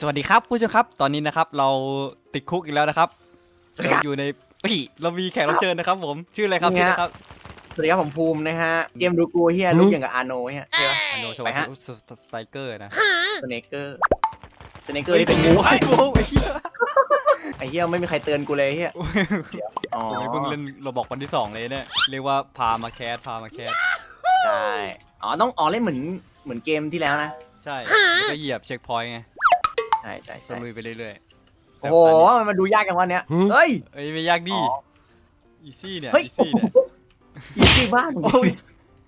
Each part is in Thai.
สวัสดีครับผู้ชมครับ ตอนนี้นะครับเราติดคุกอีกแล้วนะครับสวัสดีครับเราอยู่ในปีเรามีแขกรับเชิญนะครับ ผมชื่ออะไรครับเนี่ชื่ยออะไรครับสวัสดีครับผมภูมินะฮะเกมดูกูเฮียลูกอย่างกับอาโนเฮียใช่ปะอโนชไปวาฮะสไตรเกอร์นะสเนเกอร์สเนเกอร์ที่เป็นงูไอ้โว้ไอ้เหี้ยไอ้เฮียไม่มีใครเตือนกูเลยเฮียอ๋อผมเพิ่งเล่นเราบอกวันที่สองเลยเนี่ยเรียกว่าพามาแคสพามาแคสใช่อ๋อต้องอ๋อเล่นเหมือนเหมือนเกมที่แล้วนะใช่แล้วก็เหยียบเช็คพอยต์ไงใช่ใช่สใช่ลุยไปเรื่อยๆโอ้โหมันมาดูยากกันวันเนี้ยเฮ้ย เอ้ยไม่ยากดิอ๋อ อีซี่เนี่ยเฮ้ยอีซี่เนี่ยอีซี่บ้านโอ้ย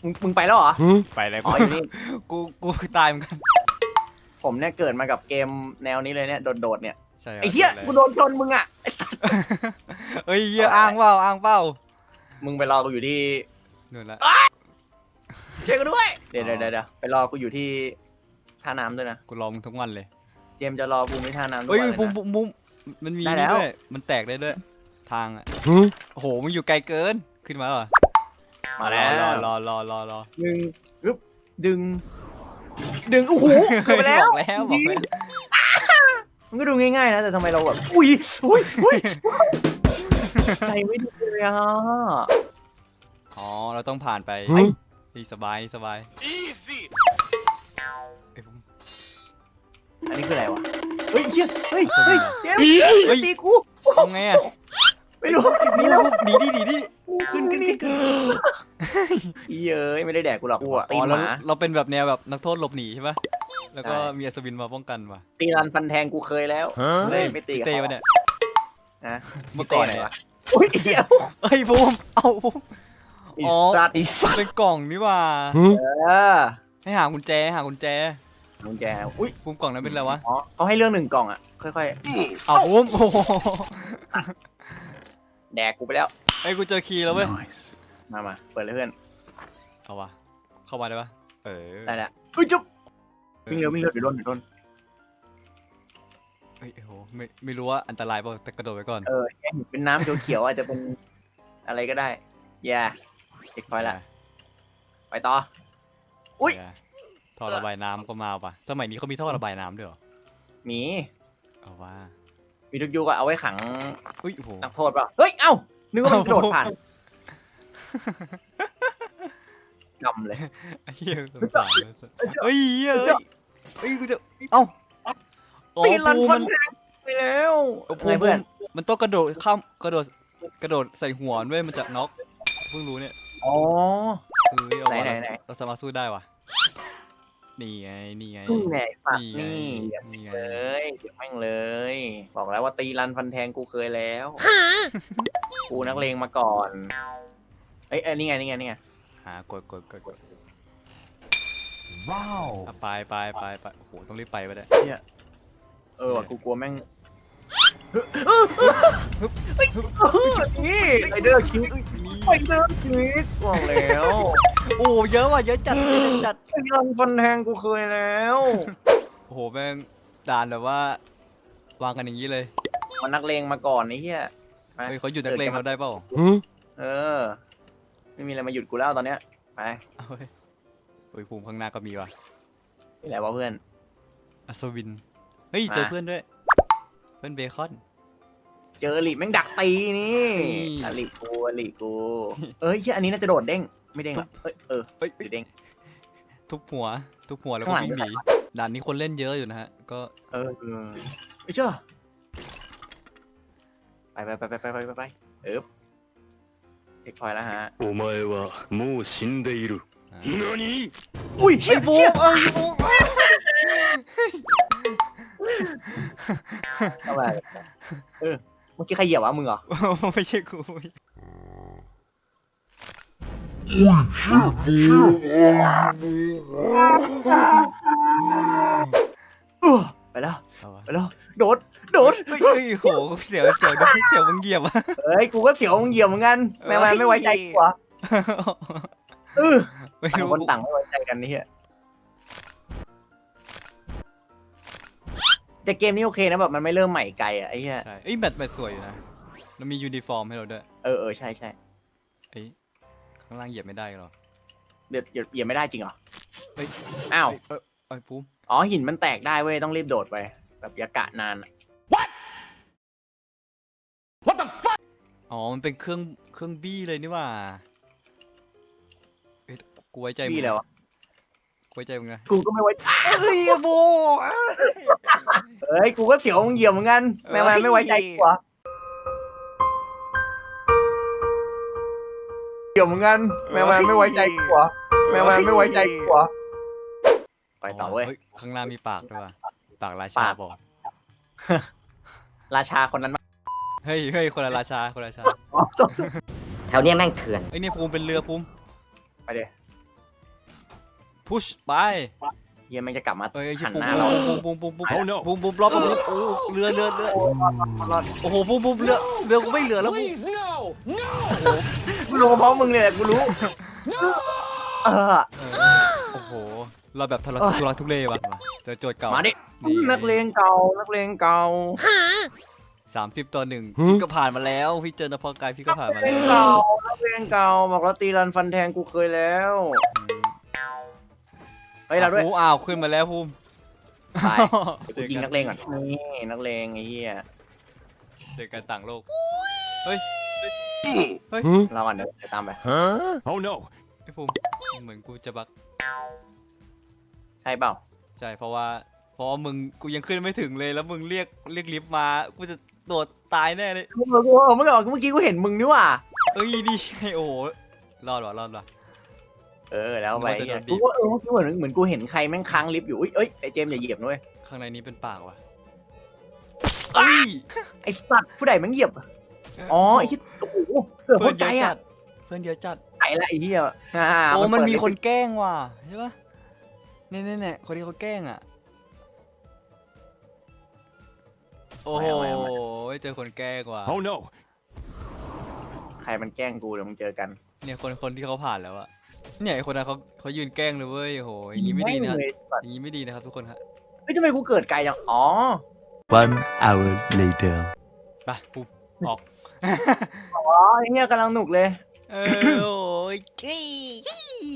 มึงมึงไปแล้วเหรอ ไปเลยอ๋ออยู่นี่ กูกูตายเหมือนกันผมเนี่ยเกิดมากับเกมแนวนี้เลยเนี่ยโดดๆเนี่ยใช่ครับไอ้เฮียกูโดนชนมึงอะไอ้สัสเอ้ยเหี้ยอ้างเปล่าอ้างเปล่ามึงไปรอกูอยู่ที่นู่นละช่วยกูด้วยเดี๋ยวเดี๋ยวเดี๋ยวไปรอกูอยู่ที่ท่าน้ำด้วยนะกูรอมึงทั้งวันเลย เจมส์จะรอบูมที่ท่าน้ำทุกเอ้ยวันเลยบุ้มนะบุ้มบุ้มมันมีได้นี่แล้ว ด้วย มันแตกได้ด้วย ทางอะโอ้โหมึงอยู่ไกลเกินขึ้นมาเหรอมาแล้วรอรอรอรอรอดึงรึบดึง ดึงโอ้โหเกิดไปแล้วบอกแล้วบอกแล้วมันก็ดูง่ายๆนะ แต่ทำไมเราแบบอุ้ยอุ้ยอุ้ยใจไม่ดีเลยอะอ๋อเราต้องผ่านไปเฮ้ย นี่สบายนี่สบาย easy อันนี้คืออะไรวะ เฮ้ยเฮ้ย เฮ้ยสวิเฮ้ยงเหรอเจมส์อย่าตีกูทำไงอะไม่รู้นี่นี่แล้แล้ววหนีดิหนีดิขึ้นขึ้นขึ้นขึ้นเย้ยไม่ได้แดกกูหรอกกูอะตีอ๋อหเรามาเราเป็นแบบแนวแบบนักโทษหลบหนีใช่ปะแล้วก็ใช่มีอัศวินมาป้องกันว่ะตีรันฟันแทงกูเคยแล้วเลยไม่ตีกับเต้เขาปะเนี่ยนะเมื่อก่อนไหนเนี่ยวะอุ้ยเดี๋ยวเฮ้ยบูมเอาบูมไอีอ๋อสัตว์ไอีสัตว์เป็นกล่องนี่ว่าเออให้หากุญแจหากุญแจ กุญแจอุ้ยบูมกล่องนั้นเป็นอะไรวะ อ๋อเขาให้เรื่องหนึ่งกล่องอะ ค่อยเอาบูมโอ้โหๆ แดกกูไปแล้ว ไอ้ยกูเจอคีย์แล้วเว้ยมามาเปิดเลยเพื่อนเอาวะ เข้ามาได้ปะเออได้แล้วอุ้ยจุ๊บวิ่งเร็ววิ่งเร็วเดี๋ยวโดนเดี๋ยวโดนเฮ้ยโอ้โหไม่ไม่รู้ว่าอันตรายเปล่าแต่กระโดดไปก่อนเออแค่เห็นเป็นน้ำเขียวๆอาจจะเป็นอะไรก็ได้อย่าเช็คพอยต์ละ ไปต่อ อุ๊ย เท่อระบายน้ำก็มาปะสมัยนี้เขามีท่อระบายน้ำด้วยเหรอมีเอาว่ามีทุกยุคอะเอาไว้ขังอุ้ยโอ้โห นักโทษเปล่าเฮ้ย เอ้านึกว่ามันกระโดดผ่านกำเลย ไอ้เหี้ยสงสารเลยเฮ้ยเฮ้ยเฮ้ยเฮ้ยกูจะเอ้าอ๋อตีลันภูฟันมิแทงไปแล้วมันอะไรเพื่อนมันต้องกระโดดข้ามกระโดดกระโดดใส่หัวด้วยมันจะน็อกเพิ่งรู้เนี่ยอ๋อเอ้ยเอาไหนวะไหนไหน เราสามารถสู้ได้วะ นี่ไง นี่ไงนี่แน่สัตว์นี่ไงนี่อย่านี่ไงเลยเดี๋ยวแม่งเลย บอกแล้วว่าตีรันฟันแทงกูเคยแล้วกูนักเลงมาก่อนเอ้ยเอ้ยนี่ไงนี่ไงนี่ไงหากดกดกดกดว้าวอะไปไปไปไปโอ้โหต้องรีบไปไปเลยเนี่ยเออว่ะกูกลัวแม่งนี่ไรเดอร์คิวนี่ไรเดอร์คิวบอกแล้ว โอ้เยอะว่ะเยอะจัดเยอะจัดตีรันฟันแทงกูเคยแล้วโอ้โหแม่งด่านแบบว่าวางกันอย่างนี้เลยมันนักเลงมาก่อนไอ้เหี้ยไปเฮ้ยเขาหยุดนักเลงเราได้เปล่าเออ ไม่มีอะไรมาหยุดกูแล้วตอนเนี้ยไปเอาเฮ้ยโอ้ยภูมิข้างหน้าก็มีว่ะนี่แหละว่าเพื่อน อัศวินเฮ้ยเจอมา เพื่อนด้วย เพื่อนเบคอน เจอหลีแม่งดักตีนี่อะหลีกูอะหลีกู เอ้ยเฮียอันนี้น่าจะโดดเด้ง ไม่เด้งหรอเอ้ยเออเฮ้ยเด้ง ทุบหัว ทุบหัวแล้วก็วิ่งหนีด่านนี้คนเล่นเยอะอยู่นะฮะ ก็ เออไอ้เจ้าไปไปไปไปไปไปไปเออเช็คพอยแล้วฮะโอ้ไม่ว่ามูชินเดรุนี่อุ้ยเฮียบูเอ้บูเข้ไปเออ เมื่อกี้ใครเหยียบวะมึงเหรอ ไม่ใช่กูเออไปแล้วเอาวะไปแล้วโดดโดดเฮ้ยเฮ้ยโหเสียวเสียวเสียวมึงเหยียบอะเฮ้ยกูก็เสียวมึงเหยียบเหมือนกันแม่แม่ไม่ไว้ใจกูเหรอเออไม่ต่างรู้คนต่างไม่ไว้ใจกันนี่เฮีย แต่เกมนี้โอเคนะแบบมันไม่เริ่มใหม่ไกลอะไอ้เหี้ยใช่เอ้ยแบตแบตสวยอยู่นะแล้วมียูนิฟอร์มให้เราด้วยเออเออใช่ใช่เอ้ยข้างล่างเหยียบไม่ได้หรอเดือดเหยียบเหยียบไม่ได้จริงเหรอเฮ้ยอ้าวเอ้ยเอ้ยภูมิอ๋อหินมันแตกได้เว้ยต้องรีบโดดไป แบบยากะนานอะ อ๋อ มันเป็นเครื่องเครื่องบี้เลยนี่หว่าเอ้ยกูไว้ใจมึงพี่แล้วอะกู ไว้ใจมึงนะกูก็ไม่ไว้ใจเฮ้ยโบเฮ้ยกูก็เสียวมึงเหยียบเหมือนกันแม่มันไม่ไว้ใจกูเหรอเหยียบเหมือนกันแม่มันไม่ไว้ใจกูเหรอแม่มันไม่ไว้ใจกูเหรอไปต่อเว้ยฮ้ข้างหน้ามีปากด้วยว่ะปากราชาปากบอกราชาคนนั้นเฮ้ยเฮ้ยคนละราชาคนละราชาแถวเนี้ยแม่งเถื่อนไอ้ยนี่ภูมิเป็นเรือภูมิไปเดี๋ยว พุชไปเฮียแม่งจะกลับมาเอ้ยไอ้หันภูหมิน้าเราภูมิภูมิภูมิภูมิ Oh no ภูมิภูมิรอบภูมิโอ้เรือเรือเรือโอ้โหภูมิภูมิเรือเรือกูไม่เหลือแล้วภูมิกูรู้เพราะมึงเลยแหละกูรู้เออโอ้โหเราแบบทะเลาะทุลักทุเลว่ะเจอโจทย์เก่ามาดินี่นักเลงเก่านักเลงเก่าสามสิบต่อหนึ่งพี่ก็ผ่านมาแล้วพี่เจอนะพอกายพี่ก็ผ่านมานักเลแล้งวเก่านักเลงเก่าบอกแล้วตีรันฟันแทงกูเคยแล้ว เฮ้ยเราด้วยโอ้อ้าวขึ้นมาแล้วภูมิไปเจกูอยิงกันันกเลงก่อนนี่นักเลงไอ้เหี้ยเจอกันต่างโลกเราก่อนเดี๋ยวเดี๋ยวตามไป Oh no ไอ้ภูมิเหมือนกูจะบักใช่เปล่า ใช่เพราะว่าเพราะว่ามึงกูยังขึ้นไม่ถึงเลยแล้วมึงเรียกเรียกลิฟต์มากูจะโดดตายแน่เลย เมื่อกี้เมื่อกี้เมื่อกี้กูเห็นมึงนี่หว่า เอ้ยนี่โอ้โหรอดว่ะรอดว่ะ เออแล้วไปนึกว่าจะโดนบีกูบว่าเออเมื่อกี้เหมือนเหมือนกูเห็นใครแม่งค้างลิฟต์อยู่เอ้ยเอ้ยไอ้เจมส์อย่าเหยียบนะเว้ยข้างในนี้เป็นปากว่ะเอ้ยไอ้สัตว์ผู้ใดแม่งเหยียบอ๋อไอ้ที่โอ้โหเสือโคเพื่อตนรเยใจอะจัอะดเพื่อนเยอะจัดใจละไอ้เหี้ยอ่าโอ้มันมีเปิดคนแกล้งว่ะใช่ปะเนี่ยเนี่ยเนี่ยคนที่เขาแกล้งอะ โอ้โหเจอคนแกล้งว่ะ Oh no ใครมันแกล้งกูเดี๋ยวมึงเจอกัน เนี่ยคนคนที่เขาผ่านแล้วอะ เนี่ยไอคนนั้นเขาเขายืนแกล้งเลยเว้ยโอ้โหอย่างนี้ไม่ดีนะเลยสัตว์อย่างนี้ไม่ดีนะครับทุกคนครับเฮ้ยทำไมกูเกิดไกลจังอ๋อ One hour later. ไปปุ๊บออกอ๋อไอ้เหี้ยกำลังหนุกเลยเออโอ้ยกี้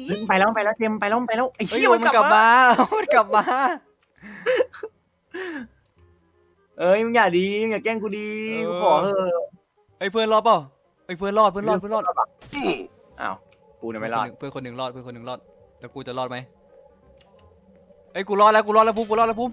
เฮ้ยไปแล้วไปแล้วเจมส์ไปแล้วไปแล้วไอ้เฮ้ยเหี้ยมันกลับมามันกลับมาเอ้ยมึงอย่าดีมึงอย่าแกล้งกูดีเออกูขอเถอะไอยเพื่อนรอดเปล่าไอยเพื่อนรอดเพื่อนรอดเพื่อนรอดอ้าว กูเนี่ยไม่รอดเพื่อนคนหนึ่งรอดเพื่อนคนหนึ่งรอด แล้วกูจะรอดไหมไอยกูรอดแล้วกูรอดแล้วภูมิกูรอดแล้วภูมิ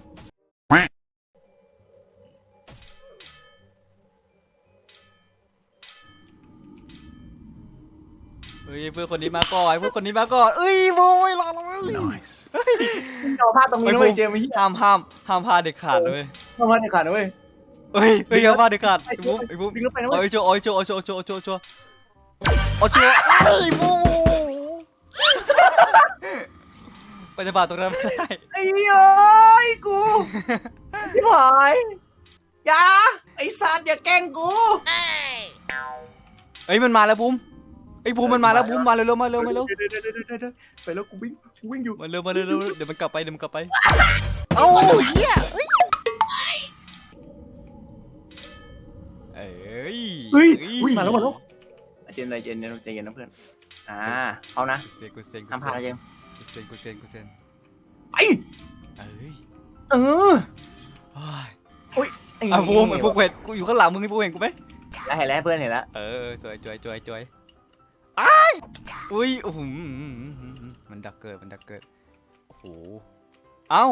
เฮ้ยเพื่อนคนนี้มาก่อนเพื่อนคนนี้มาก่อนเอ้ยโว้ยรอดแล้วเว้ย Nice เอาพลาดตรงนี้นะเฮ้เว้ยยเจมส์ไอ้เหี้ยห้ามห้ามห้ามพลาดเด็ดขาดเลยเอาพลาดในขาดนะเว้ยเฮ้ยเฮ้ยห้ามพลาดเด็ดขาดไอ้ภูมิไอ้ภูมิดึงลงไปนะโอ้เว้ยยโชว์โอ้ยโชว์โอ้ยโชว์โชว์โชว์โชว์ โอ้ยโชว์เอ้ยโว้ไปจะบาดตรงนั้นไม่ได้ไอ้เหี้ยไอ้กูพี่หายอย่าไอ้สัตว์อย่าแกล้งกูเอ้ยมันมาแล้วภูมิไอ้ภูมิมันมาแล้วภูมิมาเร็วๆมาเร็วมาเร็วดี๋ยวเดี๋ยวเดี๋ยวเดี๋ยวเดี๋ยวไปแล้วกูวิ่งกูวิ่งอยู่ มาเร็วมาเร็วเร็วเดี๋ยวมันกลับไปเดี๋ยวมันกลับไปเอ้าเหี้ยเอ้ยเฮ้ยอุ้ยมาแล้วมาแล้ว เจมส์ใจเย็นนะใจเย็นนะเพื่อน อ่าเอานะเซนกูเซนกูห้ามพลาดนะเจมส์เซนกูเซนกูเซนไป เอ้ยเออเฮ้ยไอ้อะภูมิไอ้ภูมิเห็นกูอยู่ข้างหลังมึงไอ้ภูมิเห็นกูไหมแล้วเห็นแล้วเพื่อนเห็นแล้ว เออจอยจอยจอยจอยอ้ายอุ้ยโอ้โหมันดักเกิดมันดักเกิดโอ้โหเอ้า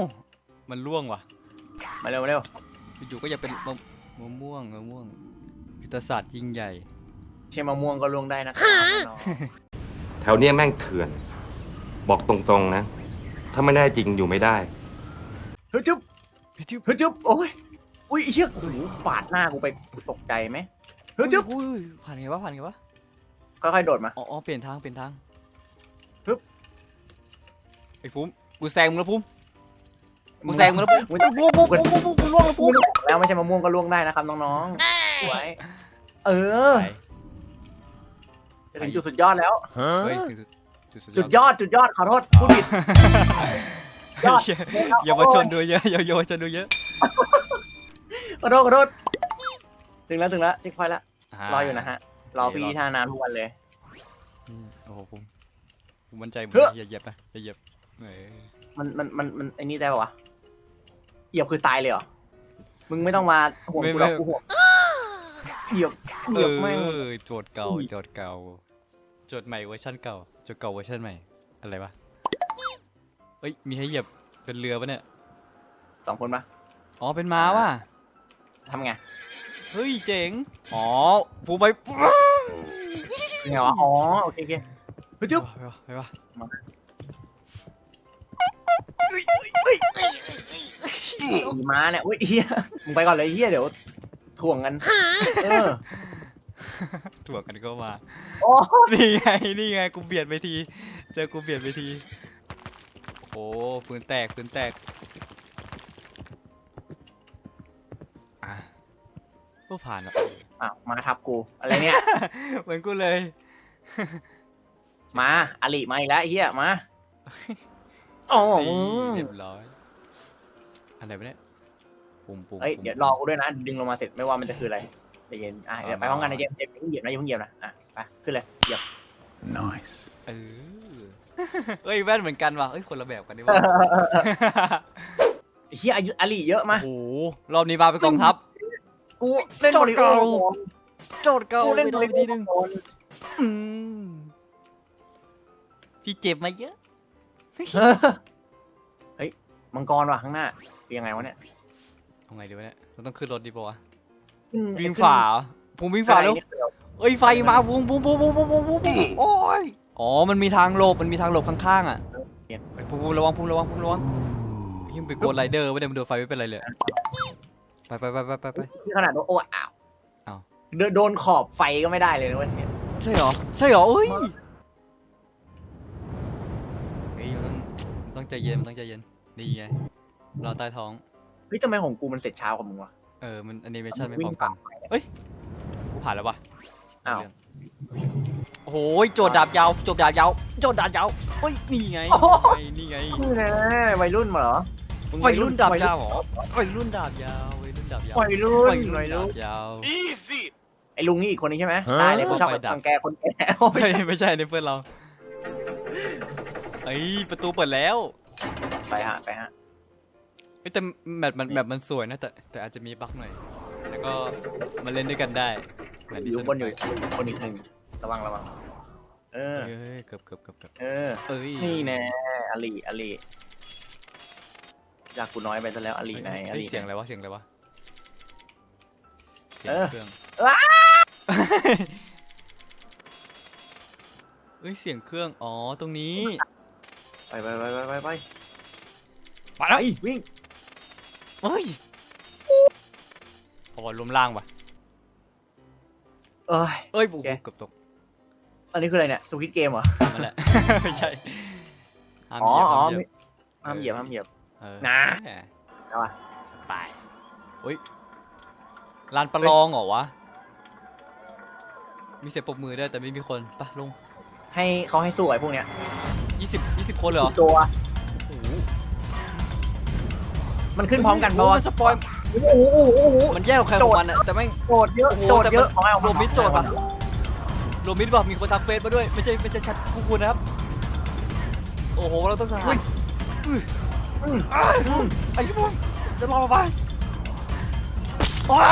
มันล่วงว่ะ มาเร็วมาเร็วอยู่ๆก็อย่าเป็นมะมะม่วงมะม่วงยุทธศาสตร์ยิ่งใหญ่ ใช่มะม่วงก็ล่วงได้นะครับน้องแถวเนี้ยแม่งเถื่อน บอกตรงๆนะ ถ้าไม่ได้จริงอยู่ไม่ได้เฮ้ยจุ๊บเฮ้ยจุ๊บเฮ้ยจุ๊บโอ้ยอุ้ยไอ้เหี้ยโอ้โหปาดหน้ากูไปกูตกใจไหมเฮ้ยจุ๊บอุ้ยผ่านไงวะผ่านไงวะค่อยๆโดดมา อ๋ออ๋อเปลี่ยนทางเปลี่ยนทางฮึบไอ้ภูมิกูแซงมึงแล้วภูมิกูแซงมึงแล้วภูมิมึงไอ้ภูมิภูมิภูมิภูมิกูล่วงแล้วภูพูดมิแล้วไม่ใช่มะม่วงก็ล่วงได้นะครับน้องๆสวยเออ ไปจะ ถึงจุดสุดยอดแล้ว เฮ้ย Huh? ถึงจุดจุดยอดจุดยอดขอโทษพูดผิด ยอดอย่ามาชนดูเยอะอย่าอย่ามาชนดูเยอะขอโทษขอโทษถึงแล้วถึงแล้วเช็คพอยต์แล้วรออยู่นะฮะรอพี่ท่านานทุกวันเลย อืมโอ้โหภูมิภูมิมั่นใจมึงเฮ้ยอย่าเหยียบนะอย่าเหยียบเออมันมันมันมันไอ้นี่ได้ปะวะเหยียบคือตายเลยเหรอมึงไม่ต้องมาห่วงกูหรอกกูห่วงเหยียบเหเอยียบแม่ง อโจทย์เก่าโจทย์เก่าโจทย์ใหม่เวอร์ชันเก่าโจทย์เก่าเวอร์ชันใหม่ อะไรวะเอ้ย มีให้เหยียบเป็นเรือปะเนี่ย สองคนปะอ๋อ เป็นม้าว่ะ ทำไงเฮ้ย เจ๋ง อ๋อผูไปเป็นไงวะอ๋อ โอเคโอเคเฮ้ยจุ๊บไปวะไปวะขี่ม้าเนี่ยอุ้ยเฮียมึงไปก่อนเลยเฮียเดี๋ยวถ่วงกัน เออ ถ่วงกันก็มา โอ้นี่ไงนี่ไงกูเบียดไปที เจอกูเบียดไปที โอ้ปืนแตกปืนแตกอะก็ผ่านอะอ้าวมาทับกู อะไรเนี่ย เหมือนกูเลย มาอลิมาอีกแล้วไอ้เฮียมาอ๋อนี่เรียบร้อยอะไรไปเนี่ยปุ่มปุ่มเอ้ยปุ่มเดี๋ยวรอกูด้วยนะ ดึงลงมาเสร็จไม่ว่ามันจะคืออะไรใจเย็นอะเดี๋ยวไปพร้อมกันนะเจมส์เจมส์อย่าเพิ่งเหยียบนะอย่าเพิ่งเหยียบนะอะ ไปขึ้นเลยเหยียบ Nice. เออเอ้ยแว่นเหมือนกันว่ะเอ้ยคนละแบบกันนี่ว่ะไอ้เฮียอายุอลิเยอะมาโอ้โหรอบนี้มาเป็นกองทัพ กูเล่นโจโอทย์ริโอเก่าก่อนโจทย์เก่ากูเลเล่ยนไปโอโดนริไปโอทีหนึงก่อนอืมพี่เจ็บมาเยอะเฮ้ยมังกรว่ะข้างหน้าเป็นยังไงวะเนี่ยเอาไงดีวะเนี่ยเราต้องขึ้นรถดีป่าวะขึ้นวิ่งฝ่าเหรอผมวิ่งฝ่าแล้ว อะไรเนี่ย เอ้ยไฟมาวุ้งวุ้งวุ้งวุ้งวุ้งวุ้งวุ้งโอ้ยอ๋อ มันมีทางหลบ มันมีทางหลบข้างๆอะไอ้ยพุ่งพุ่มระวังพุ่งระวังพุ่งระวังยิ่งไปโกดไรเดอร์ไม่ได้มันโดนไฟไม่เป็นไรเลย ไปไปไปไปไปไปขนาดโอ้อ้าวอ้าว เดินโดนขอบไฟก็ไม่ได้เลยนะเว้ยใช่เหรอ ใช่เหรอเอ้ยเฮ้ยต้องต้องใจเย็นต้องใจเย็น นี่ไง เราใต้ท้อง เฮ้ยทำไมของกูมันเสร็จเช้ากว่ามึงวะเออ มันแอนิเมชั่นไม่พร้อมกันเฮ้ย กูผ่านแล้ววะ อ้าว โอ้โหโจดดาบยาวโจดดาบยาวโจดดาบยาวเฮ้ยนี่ไงนี่ไงนี่แน่วัยรุ่นมาเหรอมึงวัยรุ่นดาบยาวเหรอวัยรุ่นดาบยาววัยรุ่นดาบยาววัยรุ่นวัยรุ่นวัยดารุ่นบยาวไอ้ลุงนี่อีกคนนึงใช่ไหมฮะตายเลยกูชอบไปดับรังแกคนแก่ไม่ไม่ใช่ในเพื่อนเราเอ้ยประตูเปิดแล้ว ไปฮะไปฮะเอ้ยแต่แมปมันแมปมันสวยนะแต่แต่อาจจะมีบั๊กหน่อย แล้วก็มาเล่นด้วยกันได้ แมปอนี้ยู่สบนุกนอยู่บนอีกหนึ่งระวังระวัง เออ เอ้ยเกือบเกือบเกือบเกือบเออ เอ้ยนี่แน่อลีอลีอยากกูน้อยไปซะแล้วอลีไหนอเฮ้ยลี เสียงอะไรวะเสียงอะไรวะเสียเองอเครื่องว้า เอ้ยเสียงเครื่องอ๋อตรงนี้ไปไปไปไปไปไปมาแล้วไปวิ่งเฮ้ยพอลมล่างปะ เอ้ย เอ้ยโอ้โหโอเคเกือบตกอันนี้คืออะไรเนี่ยสวิตเกมเหรอ นั่นแหละ ไม่ใช่ห้ามอ๋อเหยียบอ๋อห้ามเหยียบ ห้ามเหยียบห้ามเหยียบ เออนะแหมเอาวะไปอุ้ยลานประลองเหรอวะ มีเสียงปรบมือด้วยแต่ไม่มีคนไปะลงให้เขาให้สู้ไอ้พวกเนี้ย20 20 คนเลยเหรอตัว โอ้โหมันขึ้นพร้อมกันปะโอ้วะมันสปอยล์ โอ้โหโอ้โหโอ้โหมันแย่กว่าใครของมันอะแต่แม่งโจทย์เยอะโอ้โหโจทย์เยอะแต่มันเอาให้เอารวมมิตรโจทย์ปะโรมิดบอกมีคนทักเฟซมาด้วยไม่ใช่ไม่ใช่แชทพวกคุณนะครับ โอ้โหเราต้องสหายไอ้พวกจะรอมาไปว้า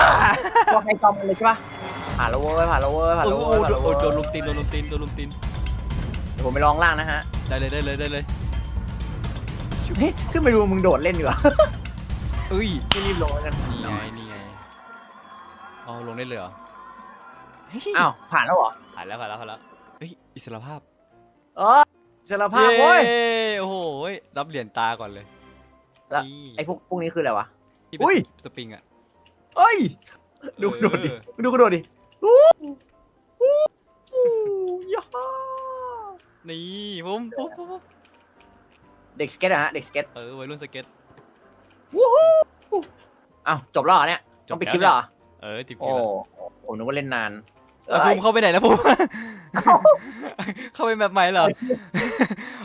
ตัวใครจอมมันเลยใช่ปะผ่านแล้วเว้ยผ่านแล้วเว้ยผ่านโอ้แล้วโหเว้ยผ่านแล้วโดเว้ยนโดนลุมตีนโดนลุมตีนโดนลุมตีนเดี๋ยวผมไปลองล่างนะฮะได้เลยได้เลยได้เลย เฮ้ยขึ้นไปดูมึงโดดเล่นดีกว่า เอ้ยไม่รีบลงแล้วกันนี่ไงนี่ไงอ๋อลงได้เลยเหรอเฮ้ยอ้าวผ่านแล้วเหรอผ่านแล้วผ่านแล้วผ่านแล้วเฮ้ยอิสรภาพเออสารภาพเว้ยเย้โอ้โหรับเหรียญตาก่อนเลยแล้ว นี่ไอ้พวกพวกนี้คืออะไรวะ ที่เป็นอุ้ย สปริงอะเอ้ย ดูกระโดดดิดูกระโดดดิอู้อู้อู้ย่านี่ผมผมผมผมเด็กสเก็ตอะฮะ เด็กสเก็ต เออวัยรุ่นสเก็ต วู้ฮู้อ้าวจบแล้วเหรอเนี่ยจบต้องไปแล้วคลิปแล้วเหรอเออจิบโอ้กินแล้วผมนึกว่าเล่นนานแล้วภูมิเข้าไปไหนแล้วภูมิ เข้าไปแบบใหม่เหรอ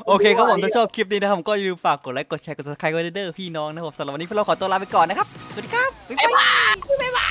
โอเคครับผมถ้าชอบคลิปนี้นะครับผมก็อย่าลืมฝากกดไลค์กดแชร์กด subscribe ไว้ด้วยเด้อพี่น้องนะครับผมสำหรับวันนี้พวกเราขอตัวลาไปก่อนนะครับ สวัสดีครับ บ๊ายบาย